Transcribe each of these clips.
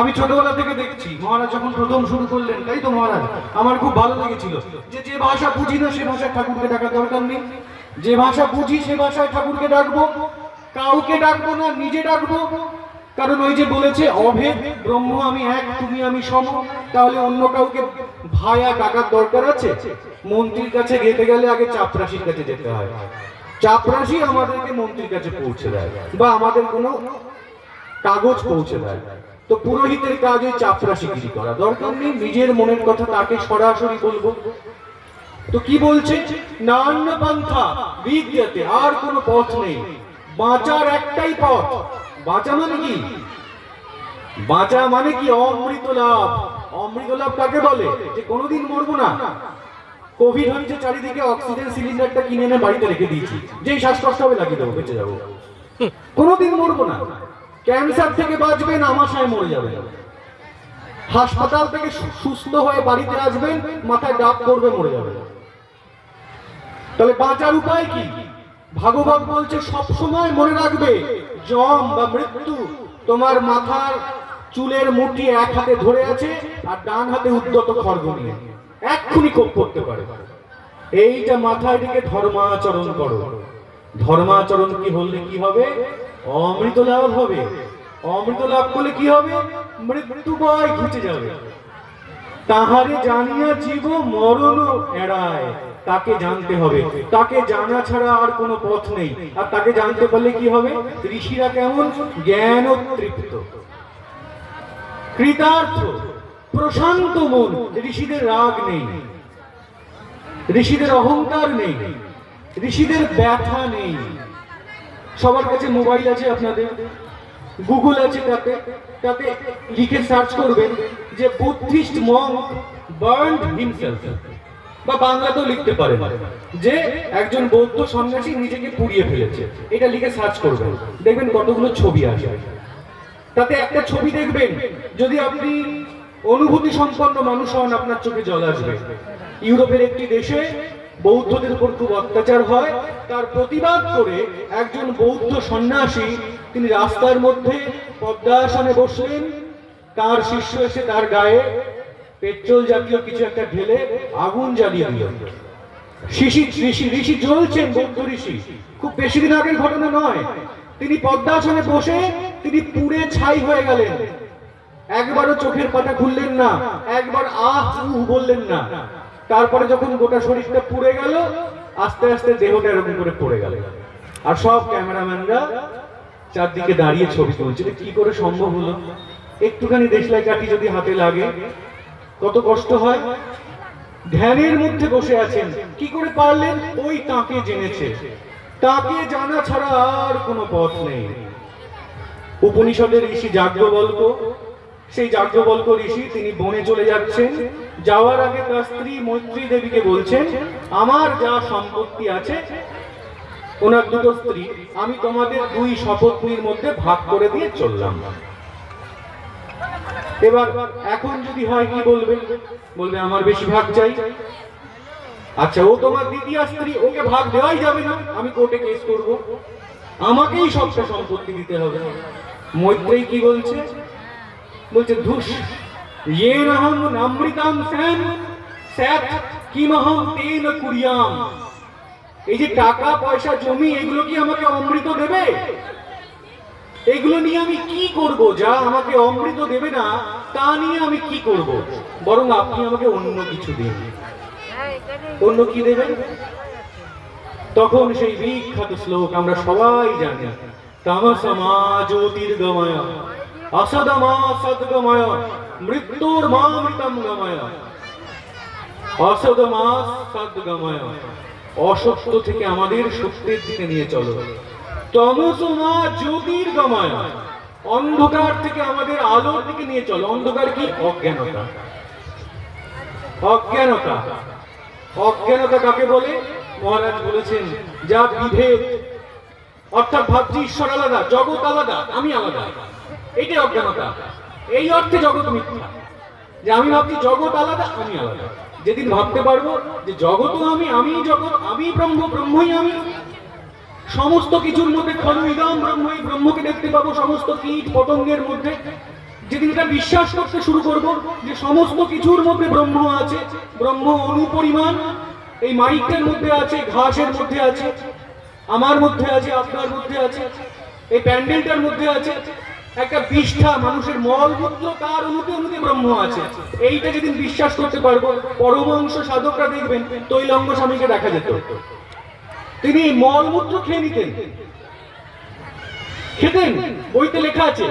আমি ছোটবেলা থেকে দেখছি, মহারাজ যখন প্রথম শুরু করলেন, তাই তো মহারাজ? আমার খুব ভালো লেগেছিল। যে যে ভাষা বুঝি না, সে ভাষায় ঠাকুরকে ডাকার দরকার নেই। যে ভাষা বুঝি, সে ভাষায় ঠাকুরকে ডাকবো। কাউকে ডাকবো না, নিজে ডাকবো। কারণ ওই যে বলেছে, অভেদ, ব্রহ্ম আমি এক, তুমি আমি সম। তাহলে অন্য কাউকে ভায়া ডাকার দরকার আছে? মন্ত্রীর কাছে যেতে গেলে আগে চাপরাশির কাছে যেতে হয়। চাপরাশি আমাদেরকে মন্ত্রীর কাছে পৌঁছে দেয়, বা আমাদের কোনো কাগজ পৌঁছে দেয়। তো পুরোহিতের কাজ ওই চাপরাশিগিরি করা। দরকার নেই, নিজের মনের কথা তাকে সরাসরি বলব। তো কি বলছে? পন্থা, বিদ্যাতে আর কোনো পথ নেই। বাঁচার একটাই পথ। বাঁচা মানে কি? বাঁচা মানে কি? অমৃত লাভ। অমৃত লাভ কাকে বলে? যে কোনোদিন মরবো না। কোভিড হয়েছে, চারিদিকে অক্সিজেন সিলিন্ডারটা কিনে এনে বাড়িতে রেখে দিয়েছি। যেই শ্বাসকষ্ট হবে লাগিয়ে দেবো, বেঁচে যাব। কোনোদিন মরবো না। ক্যান্সার থেকে বাঁচবেন আমাশায় মরে যাবেন হাসপাতাল থেকে সুস্থ হয়ে বাড়িতে আসবেন, মাথায় ডাব করবে মরে যাবে। তাহলে বাঁচার উপায় কি? ভাগবত বলছে সব সময় মনে রাখবে, জম বা মৃত্যু তোমার মাথার চুলের মুঠি এক হাতে ধরে আছে আর ডান হাতে উদ্যত খড়গ নিয়ে এক্ষুনি কোপ করতে পারে। এইটা মাথায় দিকে ধর্মাচরণ করো। ধর্মাচরণ কি হলে কি হবে? অমৃত লাভ হবে। অমৃত লাভ করলে কি হবে? মৃত্যু ভয় ঘুচে যাবে। তাহারে জানিয়া জীব মরণ এড়ায়। তাকে জানতে হবে। তাকে জানা ছাড়া আর কোনো পথ নেই। আর তাকে জানতে পারলে কি হবে? ঋষিরা কেমন? জ্ঞান তৃপ্ত কৃতার্থ, প্রশান্ত মন। ঋষিদের রাগ নেই। ঋষিদের অহংকার নেই। ঋষিদের ব্যথা নেই। সবার কাছে মোবাইল আছে আপনাদের গুগল আছে তাতে তাতে লিখে সার্চ করবেন যে বুদ্ধিস্ট মং বার্ন হিমসেলফ বা বাংলাতেও লিখতে পারেন। যে একজন বৌদ্ধ সন্ন্যাসী নিজেকে পুড়িয়ে ফেলেছে, এটা লিখে সার্চ করবেন। দেখবেন কতগুলো ছবি আসে তাতে একটা ছবি দেখবেন, যদি আপনি অনুভূতি সম্পন্ন মানুষ হন, আপনার চোখে জল আসবে। ইউরোপের একটি দেশে বৌদ্ধদের উপর খুব অত্যাচার হয়। তার প্রতিবাদ করে একজন বৌদ্ধ সন্ন্যাসী তিনি রাস্তার মধ্যে পদ্মাসনে বসলেন। তার শিষ্য এসে তার গায়ে পেট্রোল জাতীয় কিছু একটা ঢেলে আগুন জ্বালিয়ে দিল। ঋষি ঋষি ঋষি জ্বলছেন, বৌদ্ধ ঋষি। খুব বেশি দিন আগের ঘটনা নয়। তিনি পদ্মাসনে বসে তিনি পুড়ে ছাই হয়ে গেলেন। একবারও চোখের পাতা খুললেন না। একবার আহ, উহ, বললেন না। তারপরে যখন গোটা শরীরটা পুড়ে গেল, আস্তে আস্তে দেহটা এরকম করে পড়ে গেল। আর সব ক্যামেরাম্যানরা চারদিকে দাঁড়িয়ে ছবি তুলছে। কি করে সম্ভব হলো? একটুখানি দেশলাই কাঠি যদি হাতে লাগে, কত কষ্ট হয়। ধ্যানের মধ্যে বসে আছেন। কি করে পারলেন? ওই তাকে জেনেছে। তাকে জানা ছাড়া আর কোনো পথ নেই। উপনিষদের ঋষি যাজ্ঞবল্ক সেই যাজ্ঞবল্ক ঋষি, তিনি বনে চলে যাচ্ছেন। যাওয়ার আগে তার স্ত্রী মৈত্রী দেবীকে বলছেন, আমার যা সম্পত্তি আছে, ওনার দুটো স্ত্রী, আমি তোমাদের দুই শপথনীর মধ্যে ভাগ করে দিয়ে চললাম। এবার এখন যদি হয় কি বলবে? বলবে, আমার বেশি ভাগ চাই। আচ্ছা ও তোমার দ্বিতীয় স্ত্রী, ওকে ভাগ দেওয়াই যাবে না। আমি কোর্টে কেস করব। আমাকেই সবটা সম্পত্তি দিতে হবে। মৈত্রেই কি বলছে? বলছে ধুস ইয়ে রহম নামৃতাম কিমহম তেন কুরিয়াম এই যে টাকা, পয়সা, জমি, এগুলো কি আমাকে অমৃত দেবে? এগুলো নিয়ে আমি কি করব? যা আমাকে অমৃত দেবে না, তা নিয়ে আমি কি করব? বরং আপনি আমাকে অন্য কিছু দিন। অন্য কি দেবেন? তখন সেই বিখ্যাত শ্লোক আমরা সবাই জানি। তামসমা জ্যোতির্গময়। অসদমা সদ্গময় মৃত্যুর সদ্গময় অসত্য থেকে আমাদের সত্যের দিকে নিয়ে চলো। জ্যোতির্গময় অন্ধকার থেকে আমাদের আলোর দিকে নিয়ে চলো। অন্ধকার কি? অজ্ঞানতা। অজ্ঞানতা। অজ্ঞানতা কাকে বলে? মহারাজ বলেছেন, যা বিভেদ। অর্থাৎ ভাবছি ঈশ্বর আলাদা, জগৎ আলাদা, আমি আলাদা। এইটাই অজ্ঞানতা। এই অর্থে জগৎ মিথ্যা। যে আমি ভাবছি জগৎ আলাদা, আমি আলাদা। যেদিন ভাবতে পারব যে জগৎও আমি আমি জগৎ আমি ব্রহ্ম, ব্রহ্মই আমি। সমস্ত কিছুর মধ্যে ইদম ব্রহ্মই, ব্রহ্মকে দেখতে পাবো সমস্ত কীট পতঙ্গের মধ্যে। যেদিন এটা বিশ্বাস করতে শুরু করব যে সমস্ত কিছুর মধ্যে ব্রহ্ম আছে, ব্রহ্ম অনুপরিমাণ। এই মাইকটার মধ্যে আছে, ঘাসের মধ্যে আছে, আমার মধ্যে আছে, আপনার মধ্যে আছে, এই প্যান্ডেলটার মধ্যে আছে। একটা বিষ্ঠা মানুষের তার ব্রহ্ম আছে। এইটা যেদিন বিশ্বাস করতে পারব পরমাংশ সাধকরা দেখবেন, তৈলঙ্গ স্বামীকে দেখা যেত। তিনি মলমূত্র খেয়ে নিতেন। খেতেন, বইতে লেখা আছে।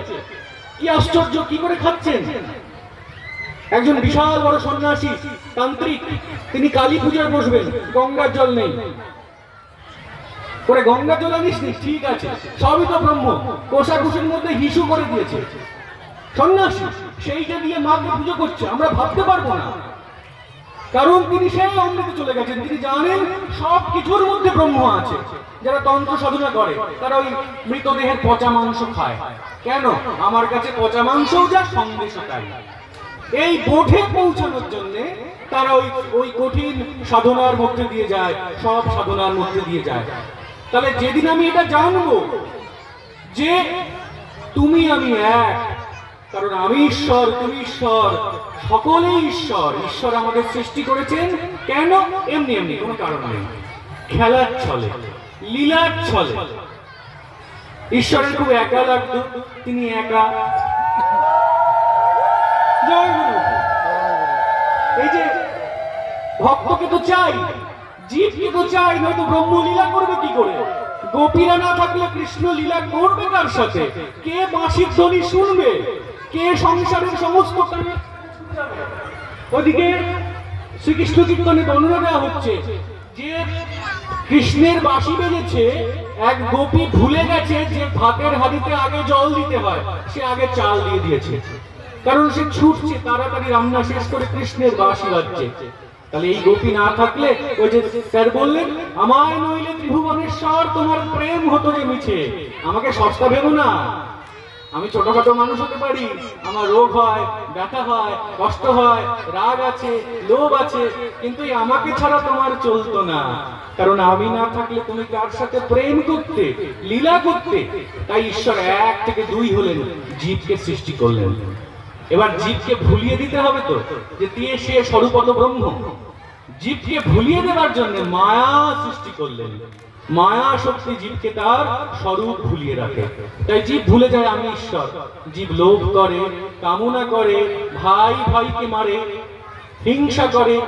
কি আশ্চর্য, কি করে খাচ্ছেন? একজন বিশাল বড় সন্ন্যাসী, তান্ত্রিক, তিনি কালী পূজায় বসবেন, গঙ্গার জল নেই। করে গঙ্গা জল আনিস? ঠিক আছে। সবই তো ব্রহ্ম। কোষাকুষির মধ্যে হিসু করে দিয়েছে। সন্ন্যাসী, সেইটা দিয়ে মাকে পুজো করছে, আমরা ভাবতে পারব না। কারণ তিনি সেই অমৃতে চলে গেছেন। তিনি জানেন সব কিছুর মধ্যে ব্রহ্ম আছে। যারা তন্ত্র সাধনা করে, তারা ওই মৃতদেহের পচা মাংস খায়। কেন? আমার কাছে পচা মাংসও যা সন্দেশ তাই। এই বোধে পৌঁছানোর জন্য তারা ওই ওই কঠিন সাধনার মধ্যে দিয়ে যায়, সব সাধনার মধ্যে দিয়ে যায়। তাহলে যেদিন আমি এটা জানব যে তুমি আমি এক, কারণ আমি ঈশ্বর, তুমি ঈশ্বর সকলেই ঈশ্বর ঈশ্বর আমাদের সৃষ্টি করেছেন। কেন? এমনি এমনি, কোনো কারণ নেই। খেলার ছলে, লীলার ছলে। ঈশ্বরের খুব একা লাগতো, তিনি একা। জয় গুরু। এই যে, ভক্তকে তো চাই। জীবকে তো চাই নয়তো ব্রহ্ম লীলা করবে কি করে? গোপীরা না থাকলে কৃষ্ণ লীলা করবে কার সাথে? কে বাঁশির ধ্বনি শুনবে? কে সংসারের সমস্ত ওদিকে শ্রীকৃষ্ণ কীর্তনে বর্ণনা দেওয়া হচ্ছে যে কৃষ্ণের বাঁশি বেজেছে, এক গোপী ভুলে গেছে যে ভাতের হাঁড়িতে আগে জল দিতে হয়, সে আগে চাল দিয়ে দিয়েছে। কারণ সে ছুটছে, তাড়াতাড়ি রান্না শেষ করে কৃষ্ণের বাঁশি বাজছে। তাহলে এই গোপী না থাকলে ওই যে স্যার বললেন, আমায় নইলে ত্রিভুবনেশ্বর তোমার প্রেম হতো যে মিছে। আমাকে সস্তা ভেবো না। আমি ছোটখাটো মানুষ হতে পারি, আমার রোগ হয়, ব্যথা হয়, কষ্ট হয়, রাগ আছে, লোভ আছে, কিন্তু আমাকে ছাড়া তোমার চলতো না। কারণ আমি না থাকলে তুমি কার সাথে প্রেম করতে, লীলা করতে? তাই ঈশ্বর এক থেকে দুই হলেন, জীবকে সৃষ্টি করলেন। এবার জীবকে ভুলিয়ে দিতে হবে তো, যে দিয়ে সে স্বরূপত ব্রহ্ম। জীবকে ভুলিয়ে দেওয়ার জন্য মায়া সৃষ্টি করলেন। মায়া শক্তি জীবকে তার স্বরূপ ভুলিয়ে রাখে। তাই জীব ভুলে যায় আমি ঈশ্বর। জীব লোভ করে, কামনা করে, ভাই ভাইকে মারে, হিংসা করে।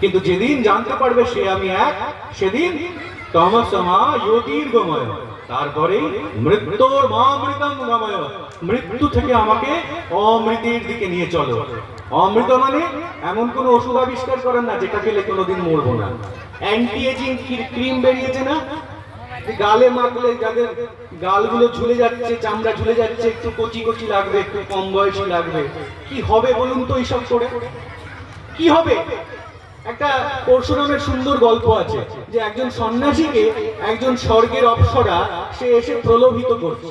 কিন্তু যেদিন জানতে পারবে সে আমি এক, সেদিন তমসমা জ্যোতির্গময় তারপরে মৃত্যুর মামৃতম মৃত্যু থেকে আমাকে অমৃতের দিকে নিয়ে চলো। অমৃত মানে এমন কোন ওষুধ আবিষ্কার করেন না যেটা খেলে কোনোদিন মরবো না। অ্যান্টি এজিং ক্রিম বেরিয়েছে না? গালে মাখলে যাদের গালগুলো ঝুলে যাচ্ছে, চামড়া ঝুলে যাচ্ছে, একটু কচি কচি লাগবে, একটু কম বয়সী লাগবে। কি হবে বলুন তো এইসব করে? কি হবে? একটা পরশুরামের সুন্দর গল্প আছে যে একজন সন্ন্যাসীকে একজন স্বর্গের অপ্সরা সে এসে প্রলোভিত করছে।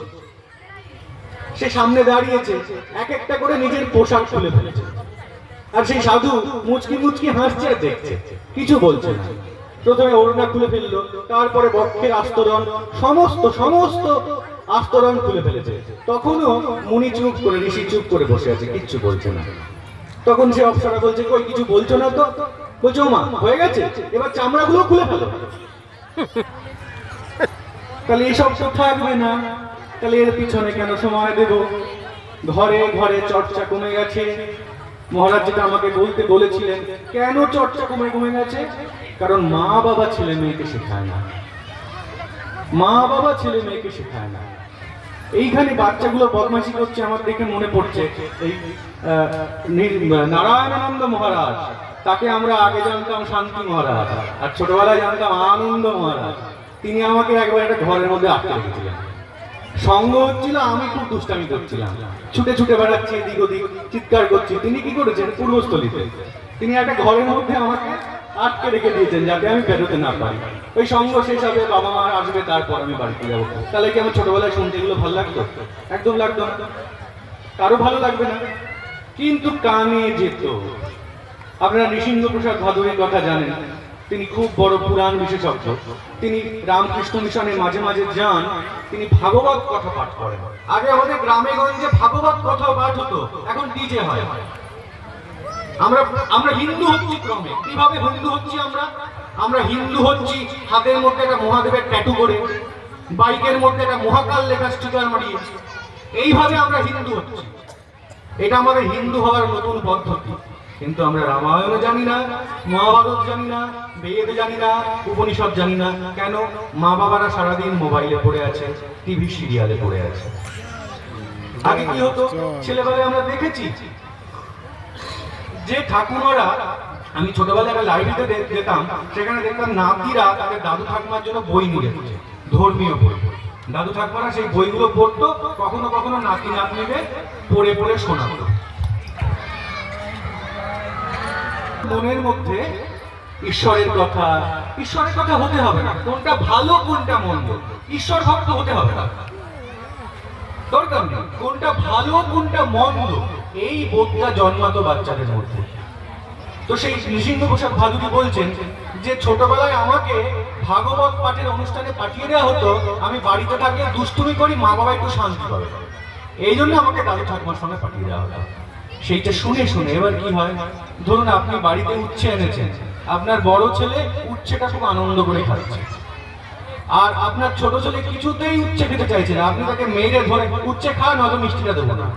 সে সামনে দাঁড়িয়েছে, এক একটা করে নিজের পোশাক খুলে ফেলেছে। আর সেই সাধু মুচকি মুচকি হাসছে আর দেখছে, কিছু বলছে না। প্রথমে ওড়না খুলে ফেলল, তারপরে বক্ষের আস্তরণ, সমস্ত সমস্ত আস্তরণ খুলে ফেলেছে। তখনও মুনি চুপ করে, ঋষি চুপ করে বসে আছে, কিচ্ছু বলছে না। তখন সে অপসরা বলছে, কই, কিছু বলছো না তো? বলছো মা হয়ে গেছে? এবার চামড়াগুলো খুলে ফেলো। তাহলে এইসব তো থাকবে না? তাহলে এর পিছনে কেন সময় দেব? ঘরে ঘরে চর্চা কমে গেছে। মহারাজ যেটা আমাকে বলতে বলেছিলেন, কেন চর্চা কমে কমে গেছে? কারণ মা বাবা ছেলে মেয়েকে শেখায় না। মা বাবা ছেলে মেয়েকে শেখায় না। এইখানে বাচ্চাগুলো বদমাশি করছে, আমার দেখে মনে পড়ছে। এই নারায়ণানন্দ মহারাজ তাকে আমরা আগে জানতাম শান্তি মহারাজ আর ছোটবেলায় জানতাম আনন্দ মহারাজ। তিনি আমাকে একবার একটা ঘরের মধ্যে আটকে রেখেছিলেন। সঙ্গ হচ্ছিল, আমি খুব দুষ্টামি করছিলাম। ছুটে ছুটে বেড়াচ্ছি, এদিক ওদিক চিৎকার করছি। তিনি কি করেছেন? পূর্বস্থলীতে। তিনি একটা ঘরের মধ্যে আমাকে আটকে রেখে দিয়েছেন যাতে আমি বেরোতে না পারি। ওই সঙ্গ শেষ হবে, বাবা মা আসবে, তারপর আমি বাড়িতে যাব। তাহলে কি আমার ছোটবেলায় শুনতে এগুলো ভালো লাগতো? একদম লাগতো না। কারও ভালো লাগবে না। কিন্তু কানে যেত। আপনারা নৃসিংহ প্রসাদ ভাদুরীর কথা জানেন। তিনি খুব বড় পুরাণ বিশেষজ্ঞ। তিনি রামকৃষ্ণ মিশনে মাঝে মাঝে যান, তিনি ভাগবত কথা পাঠ করেন। আগে আমাদের গ্রামে গঞ্জে ভাগবত কথা পাঠ হতো, এখন ডিজে হয়। আমরা আমরা হিন্দু হচ্ছি ক্রমে। কীভাবে হিন্দু হচ্ছি আমরা? আমরা হিন্দু হচ্ছি হাতের মধ্যে একটা মহাদেবের ট্যাটু করে, বাইকের মধ্যে একটা মহাকাল লেখা স্টিকার মারিয়ে এইভাবে আমরা হিন্দু হচ্ছি। এটা আমাদের হিন্দু হওয়ার নতুন পদ্ধতি। কিন্তু আমরা রামায়ণও জানি না মহাভারত জানি না, বেদ জানি না, উপনিষদ জানি না। কেন? মা বাবারা সারাদিন মোবাইলে পড়ে আছে, টিভি সিরিয়ালে পড়ে আছে। আগে কি হতো? ছেলেবেলায় আমরা দেখেছি যে ঠাকুমারা, আমি ছোটবেলায় একটা লাইব্রেরিতে যেতাম, সেখানে দেখতাম নাতিরা তাদের দাদু ঠাকুমার জন্য বই নিয়ে ধর্মীয় বই। দাদু ঠাকুমারা সেই বইগুলো পড়তো, কখনো কখনো নাতি নাতনিদের পড়ে পড়ে শোনাতো। মনের মধ্যে ঈশ্বরের কথা ঈশ্বরের কথা হতে হবে না। কোনটা ভালো, কোনটা মন্দ। ঈশ্বর ভক্ত হতে হবে না। দরকার নেই। কোনটা ভালো, কোনটা মন্দ, এই বোধটা জন্মাতো বাচ্চাদের মধ্যে। তো সেই নৃসিংহ প্রসাদ ভাদুরী বলছেন যে, ছোটবেলায় আমাকে ভাগবত পাঠের অনুষ্ঠানে পাঠিয়ে দেওয়া হতো। আমি বাড়িতে থাকলে দুষ্টুমি করি মা বাবা একটু শান্তি পাবে। এই জন্য আমাকে দাদু ঠাকুমার সঙ্গে পাঠিয়ে দেওয়া হতো সেইটা শুনে শুনে, এবার কি হয়? ধরুন আপনি বাড়িতে উচ্ছে এনেছেন, আপনার বড় ছেলে উচ্ছেটা খুব আনন্দ করে খাচ্ছে। আর আপনার ছোট ছেলে কিছুতেই উচ্ছে খেতে চাইছে না, আপনি তাকে মেরে ধরে উচ্ছে খান, হয়তো মিষ্টিটা দেবো না।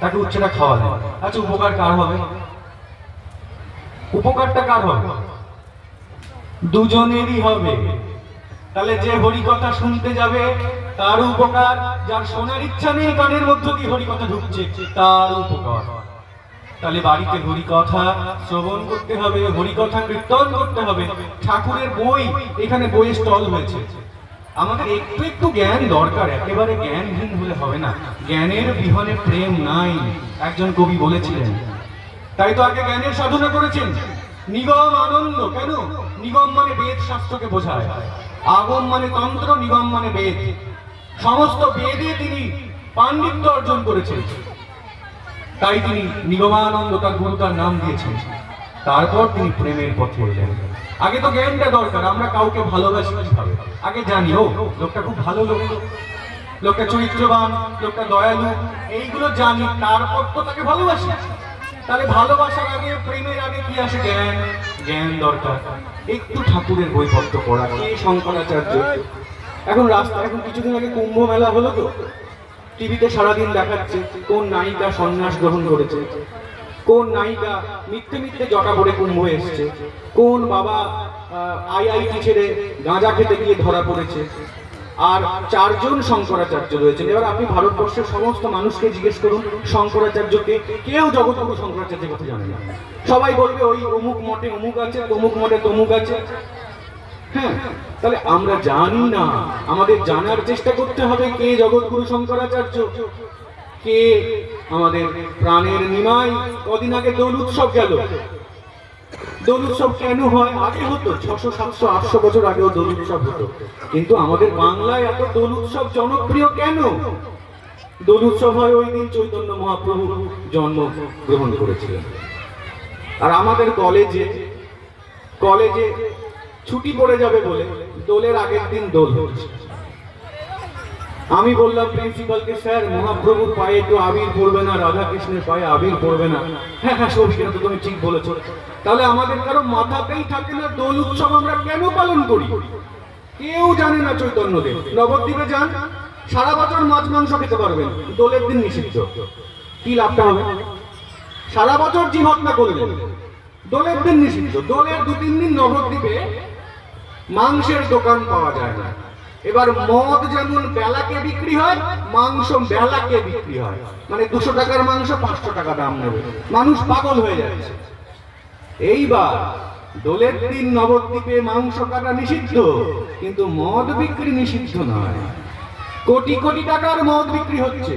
তাকে উচ্ছেটা খাওয়ালেন। আচ্ছা উপকার কার হবে? উপকারটা কার হবে? দুজনেরই হবে। তাহলে যে হরিকথা শুনতে যাবে, তার উপকার, যার শোনার ইচ্ছা নেই কানের মধ্য দিয়ে হরিকথা ঢুকছে? তার উপকার। তাহলে বাড়িতে হরিকথা শ্রবণ করতে হবে, হরিকথা কীর্তন করতে হবে। ঠাকুরের বই, এখানে বইয়ের স্টল হয়েছে। আমাদের একটু একটু জ্ঞান দরকার, একেবারে জ্ঞানহীন হলে হবে না। জ্ঞানের বিহনে প্রেম নাই, একজন কবি বলেছিলেন। তাই তো আগে জ্ঞানের সাধনা করেছেন। নিগম আনন্দ, কেন? নিগম মানে বেদ শাস্ত্রকে বোঝায়। আগম মানে তন্ত্র, নিগম মানে বেদ। সমস্ত বেদে তিনি পাণ্ডিত্য অর্জন করেছেন। তাই তিনি নিগমানন্দ তার গুরু তার নাম দিয়েছেন। তারপর তিনি প্রেমের পথে এলেন। আগে তো জ্ঞানটা দরকার, আমরা কাউকে ভালোবাসি কীভাবে? আগে জানি, ও, লোকটা খুব ভালো লোক। লোকটা চরিত্রবান, লোকটা দয়ালু, এইগুলো জানি, তারপর তো তাকে ভালোবাসি। তাহলে ভালোবাসার আগে, প্রেমের আগে কি আসে? জ্ঞান। জ্ঞান দরকার। একটু ঠাকুরের বইপত্র পড়া শঙ্করাচার্য? এখন রাস্তা, এখন কিছুদিন আগে কুম্ভ মেলা হলো তো। টিভিতে সারাদিন দেখাচ্ছে কোন নায়িকা সন্ন্যাস গ্রহণ করেছে। কোন নায়িকা মিথ্যে মিথ্যে জটা পড়ে কুম্ভ এসছে। কোন বাবা আইআইটি ছেড়ে গাঁজা খেতে গিয়ে ধরা পড়েছে। আর চারজন শঙ্করাচার্য রয়েছেন। এবার আপনি ভারতবর্ষের সমস্ত মানুষকে জিজ্ঞেস করুন, শঙ্করাচার্যকে কেউ জগৎগুরু শঙ্করাচার্যের কথা জানে না। সবাই বলবে, ওই অমুক মঠে অমুক আছে, তমুক মঠে তমুক আছে। হ্যাঁ তাহলে আমরা জানি না। আমাদের জানার চেষ্টা করতে হবে কে জগৎগুরু শঙ্করাচার্য? কে আমাদের প্রাণের নিমাই? কদিন আগে দোল উৎসব গেল। দোল উৎসব কেন হয়? আগে হতো, ছশো, সাতশো, আটশো বছর আগেও দোল উৎসব হতো। কিন্তু আমাদের বাংলায় এত দোল উৎসব জনপ্রিয় কেন? দোল উৎসব হয় ওই দিন চৈতন্য মহাপ্রভু জন্ম গ্রহণ করেছিলেন। আর আমাদের কলেজে কলেজে ছুটি পড়ে যাবে বলে দোলের আগের দিন দোল হচ্ছে। আমি বললাম, প্রিন্সিপালকে স্যার, মহাপ্রভুর পায়ে একটু আবির পড়বে না রাধা কৃষ্ণের পায়ে আবির পড়বে না। হ্যাঁ হ্যাঁ সবই কিন্তু তুমি ঠিক বলেছ। তাহলে আমাদের কারও মাথাতেই থাকে না দোল উৎসব আমরা কেন পালন করি? কেউ জানে না চৈতন্যদেব। নবদ্বীপে যান, সারা বছর মাছ, মাংস খেতে পারবেন। দোলের দিন নিষিদ্ধ। কি লাভটা হবে? সারা বছর জি হত্যা করবেন দোলের দিন নিষিদ্ধ। দোলের দু তিন দিন নবদ্বীপে মাংসের দোকান পাওয়া যায় না। এবার মদ যেমন বেলাকে বিক্রি হয়, মাংস বেলাকে বিক্রি হয়। মানে দুশো টাকার মাংস পাঁচশো টাকা দাম নেবে। মানুষ পাগল হয়ে যাচ্ছে। এইবার দোলের দিন নবদ্বীপে মাংস কাটা নিষিদ্ধ, কিন্তু মদ বিক্রি নিষিদ্ধ নয়। কোটি কোটি টাকার মদ বিক্রি হচ্ছে।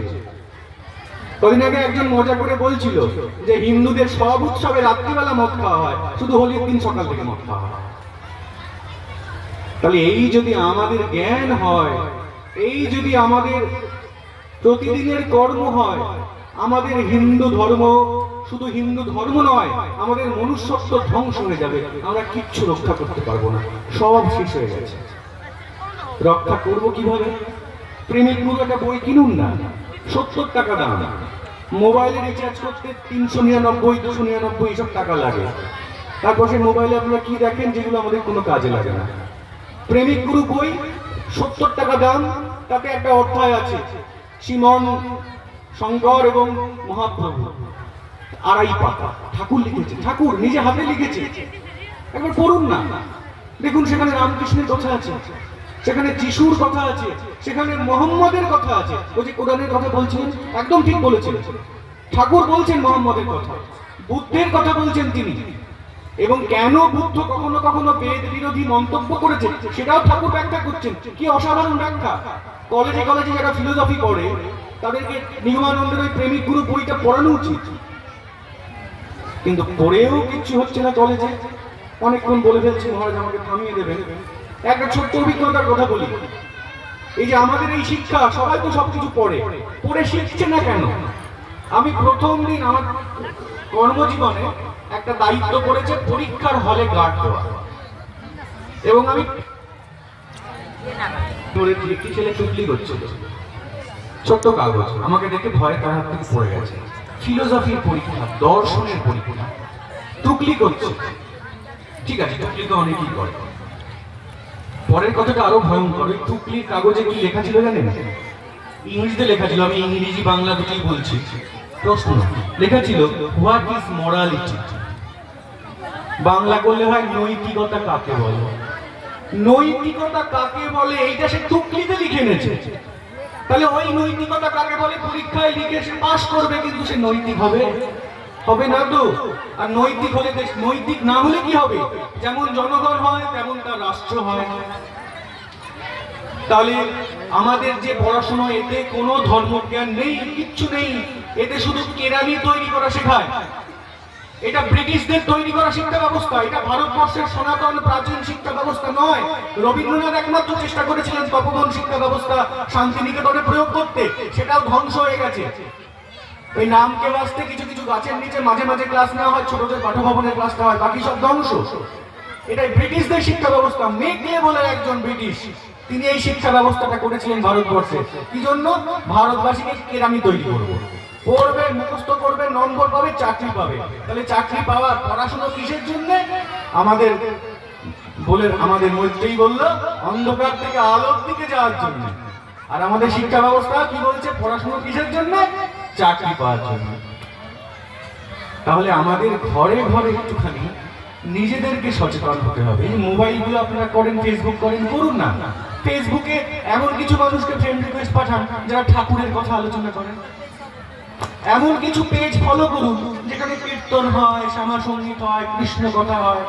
কদিন আগে একজন মজা করে বলছিল যে হিন্দুদের সব উৎসবে রাত্রিবেলা মদ খাওয়া হয়, শুধু হোলির দিন সকাল থেকে মদ খাওয়া হয়। তাহলে এই যদি আমাদের জ্ঞান হয়, এই যদি আমাদের প্রতিদিনের কর্ম হয়, আমাদের হিন্দু ধর্ম শুধু হিন্দু ধর্ম নয়, আমাদের মনুষ্যত্ব ধ্বংস হয়ে যাবে, আমরা কিচ্ছু রক্ষা করতে পারব না, সব শেষ হয়ে গেছে। রক্ষা করব কীভাবে? প্রেমিক গুরু একটা বই কিনুন না, সত্তর টাকা দাম। মোবাইলে রিচার্জ করতে তিনশো নিরানব্বই, দুশো নিরানব্বই এইসব টাকা লাগে। তারপর সেই মোবাইলে আপনারা কি দেখেন, যেগুলো আমাদের কোনো কাজে লাগে না। প্রেমিক গুরু বই সত্তর টাকা দাম, তাতে একটা অধ্যায় আছে সিমন শঙ্কর এবং মহাপ্রভু, আড়াই পাতা। ঠাকুর লিখেছে, ঠাকুর নিজে হাতে লিখেছে। একবার পড়ুন না। দেখুন সেখানে রামকৃষ্ণের কথা আছে, সেখানে যিশুর কথা আছে, সেখানে মোহাম্মদের কথা আছে। ওই যে কোরআনের কথা বলছিলেন একদম ঠিক বলেছেন। ঠাকুর বলছেন মোহাম্মদের কথা, বুদ্ধের কথা বলছেন তিনি। এবং কেন বুদ্ধ কখনো কখনো বেদ বিরোধী মন্তব্য করেছে সেটাও ঠাকুর ব্যাখ্যা করছেন। কি অসাধারণ ব্যাখ্যা। কলেজে কলেজে যারা ফিলোসফি পড়ে, তাদেরকে নিগমানন্দের ওই প্রেমিক গুরু বইটা পড়ানো উচিত। কিন্তু পড়েও কিচ্ছু হচ্ছে না কলেজে। অনেকক্ষণ বলে ফেলছি মহারাজ, আমাকে থামিয়ে দেবেন। একটা ছোট্ট অভিজ্ঞতার কথা বলি। এই যে আমাদের এই শিক্ষা, সবাই তো সবকিছু পড়ে। পড়ে শিখছে না কেন? আমি প্রথম দিন আমার কর্মজীবনে একটা দায়িত্ব পড়েছে পরীক্ষার হলে গার্ড দেওয়া। এবং আমি একটি ছেলে করছিল। ছোট্ট কাগজ, আমাকে দেখে তার হাত থেকে পড়ে গেছে। ফিলোসফির পরীক্ষা, দর্শনের পরীক্ষা। টুকলি করছে। ঠিক আছে, টুকলি তো অনেকেই করে। পরের কথাটা আরও ভয়ঙ্কর, ওই টুকলির কাগজে কি লেখা ছিল জানেন? ইংরেজিতে লেখা ছিল, আমি ইংরেজি বাংলা দুটোই বলছি। প্রশ্ন, লেখা ছিল হোয়াট ইজ মোরালিটি বাংলা করলে হয় নৈতিকতা কাকে বলে? নৈতিকতা কাকে বলে? এইটা সে টুকলিতে লিখে এনেছে। তাহলে ওই নৈতিকতা কাকে বলে? পরীক্ষায় লিখে সে পাস করবে, কিন্তু সে নৈতিক হবে? হবে না তো? আর নৈতিক হলে দেশ- নৈতিক না হলে কি হবে? যেমন জনগণ হয় তেমন তার রাষ্ট্র হয়। তাহলে আমাদের যে পড়াশোনা, এতে কোনো ধর্মজ্ঞান নেই, কিচ্ছু নেই। এতে শুধু কেরানি তৈরি করা শেখায়। এটা ব্রিটিশদের তৈরি করা শিক্ষা ব্যবস্থা, এটা ভারতবর্ষের সনাতন প্রাচীন শিক্ষা ব্যবস্থা নয়। রবীন্দ্রনাথ একমাত্র চেষ্টা করেছিলেন তপবন শিক্ষা ব্যবস্থা শান্তিনিকেতনে প্রয়োগ করতে, সেটাও ধ্বংস হয়ে গেছে। ওই নামকে বাঁচতে কিছু কিছু গাছের নিচে মাঝে মাঝে ক্লাস নেওয়া হয় ছোট ছোট ছোটদের পাঠভবনের নেওয়া হয়, বাকি সব ধ্বংস। এটাই ব্রিটিশদের শিক্ষা ব্যবস্থা মেঘলে বলে একজন ব্রিটিশ, তিনি এই শিক্ষা ব্যবস্থাটা করেছিলেন ভারতবর্ষে। কি জন্য? ভারতবাসীকে কেরামি তৈরি করব। পড়বে, মুখস্থ করবে, নম্বর পাবে, চাকরি পাবে। তাহলে চাকরি পাওয়ার পড়াশোনা কিসের জন্য? আমাদের বলে, আমাদের মধ্যেই বলল, অন্ধকার থেকে আলোর দিকে যাওয়ার জন্য। আর আমাদের শিক্ষা ব্যবস্থা কি বলছে? পড়াশোনা কিসের জন্য? চাকরি পাওয়ার জন্য। তাহলে আমাদের ঘরে ঘরে একটুখানি নিজেদেরকে সচেতন হতে হবে। এই মোবাইলগুলো আপনারা করেন ফেসবুক করেন, করুন না। ফেসবুকে এমন কিছু মানুষকে ফ্রেন্ড রিকোয়েস্ট পাঠান, যারা ঠাকুরের কথা আলোচনা করেন। এমন কিছু পেজ ফলো করুন, যেখানে কীর্তন হয়, শ্যামা সংগীত হয়, কৃষ্ণ কথা হয়।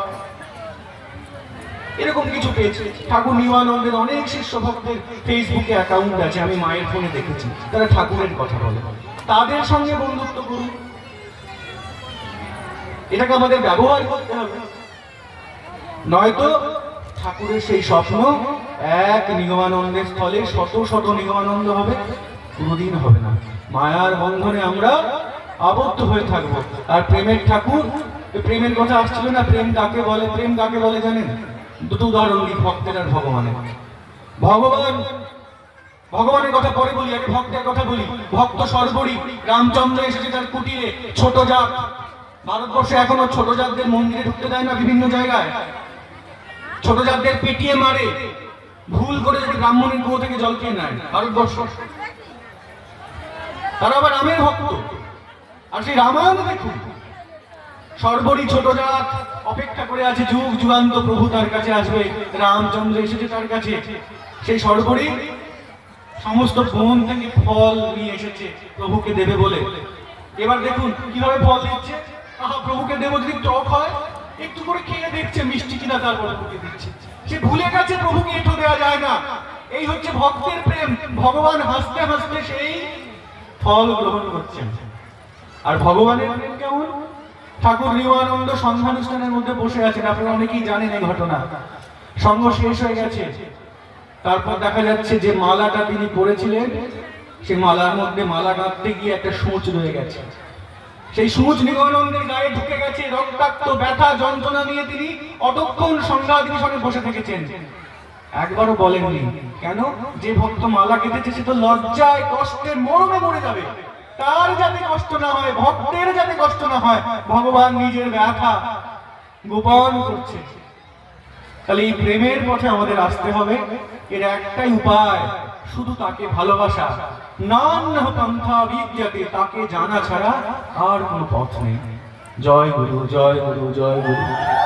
এরকম কিছু পেজ ঠাকুর নিবানন্দের অনেক শিষ্য ভক্তের ফেসবুকে অ্যাকাউন্ট আছে, আমি মায়ের ফোনে দেখেছি, তারা ঠাকুরের কথা বলে। তাদের সঙ্গে বন্ধুত্ব করুন। এটাকে আমাদের ব্যবহার করতে হবে। নয়তো ঠাকুরের সেই স্বপ্ন এক নিগমানন্দের স্থলে শত শত নিগমানন্দ হবে। কোনোদিন হবে না। মায়ার বন্ধনে আমরা আবদ্ধ হয়ে থাকব। আর প্রেমের ঠাকুর প্রেমের কথা আসছিল না, প্রেম কাকে বলে, প্রেম কাকে বলে জানেন? দুটো উদাহরণ দিই ভক্তের আর ভগবানের। ভগবান, ভগবানের কথা পরে বলি আগে ভক্তের কথা বলি। ভক্ত সর্বরী, রামচন্দ্র এসেছে তার কুটিরে, ছোট জাত। ভারতবর্ষে এখনও ছোট জাতদের মন্দিরে ঢুকতে দেয় না বিভিন্ন জায়গায়। ছোট জাতদের পেটিয়ে মারে। ভুল করে যদি ব্রাহ্মণের কুয়ো থেকে জল খেয়ে নেয়, ভারতবর্ষ। তারা আবার রামের ভক্ত। আর সেই রামায়ণ দেখুন, সর্বরী ছোট জাত, অপেক্ষা করে আছে যুগ যুগান্ত প্রভু তার কাছে আসবে, রামচন্দ্র এসেছে তার কাছে। সেই সর্বরী সমস্ত বন থেকে ফল নিয়ে এসেছে, প্রভুকে দেবে বলে। এবার দেখুন, কীভাবে ফল দিচ্ছে? আহা, প্রভুকে দেবো যদি টক হয়, একটু করে খেয়ে দেখছে মিষ্টি কিনা তারপর প্রভুকে দিচ্ছে। সে ভুলে গেছে প্রভুকে একটু দেওয়া যায় না। এই হচ্ছে ভক্তের প্রেম, ভগবান হাসতে হাসতে সেই ফল গ্রহণ করছেন। আর ভগবানের প্রেম কেমন? ঠাকুর নিবানন্দ সন্ধ্যানুষ্ঠানের মধ্যে বসে আছেন। আপনারা অনেকেই জানেন এই ঘটনা। সঙ্গ শেষ হয়ে গেছে। তারপর দেখা যাচ্ছে যে মালাটা তিনি পরেছিলেন সেই মালার মধ্যে মালা গাঁথতে গিয়ে একটা সূচ রয়ে গেছে। সেই সূচ নিগমানন্দের গায়ে ঢুকে গেছে। রক্তাক্ত ব্যথা যন্ত্রণা নিয়ে তিনি অতক্ষণ সংঘাতির সঙ্গে বসে থেকেছেন। একবারও বলেননি। কেন? যে ভক্ত মালা কেটেছে, সে তো লজ্জায় কষ্টে মরণে মরে যাবে। তার যাতে কষ্ট না হয়, ভক্তের যাতে কষ্ট না হয়, ভগবান নিজের ব্যথা গোপন করছে। তাহলে এই প্রেমের পথে আমাদের আসতে হবে। এর একটাই উপায়, শুধু তাকে ভালোবাসা। বিদ্যাতে, তাকে জানা ছাড়া আর কোনো পথ নেই। জয় গুরু জয় গুরু জয় গুরু।